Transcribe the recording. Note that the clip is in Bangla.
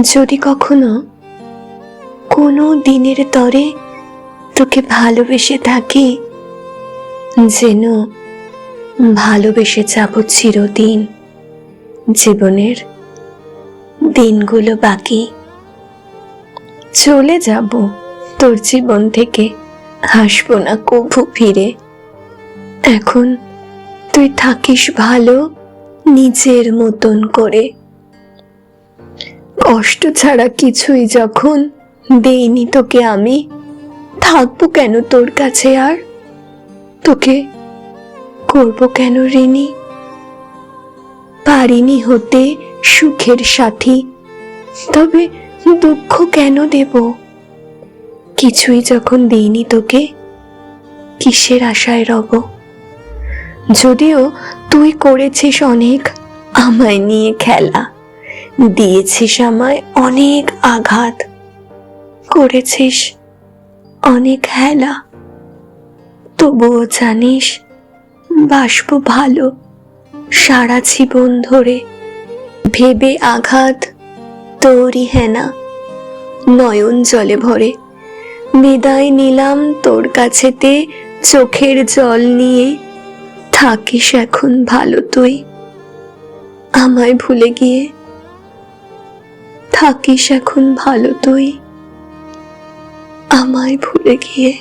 যদি কখনো কোনো দিনের তরে তোকে ভালোবেসে থাকি, যেন ভালোবেসে যাব চিরদিন জীবনের দিনগুলো বাকি। চলে যাব তোর জীবন থেকে, হাসবো না কভু ফিরে। এখন তুই থাকিস ভালো নিজের মতন করে। কষ্ট ছাড়া কিছুই যখন দেইনি তোকে আমি, থাকব কেন তোর কাছে আর? তোকে করব কেন ঋণী? পারিনি হতে সুখের সাথী, তবে দুঃখ কেন দেব? কিছুই যখন দিইনি তোকে, কিসের আশায় রব? যদিও তুই করেছিস অনেক, আমায় নিয়ে খেলা। দিয়েছিস আমায় অনেক আঘাত। করেছিস অনেক হেলা। তবুও জানিস বাসব ভালো সারা জীবন ধরে। ভেবে আঘাত তোরই হেনা, নয়ন জলে ভরে। বিদায় নিলাম তোর কাছেতে চোখের জল নিয়ে। থাকিস এখন ভালো তুই। আমায় ভুলে গিয়ে থাকিস এখন ভালো তুই। আমায় ভুলে গিয়ে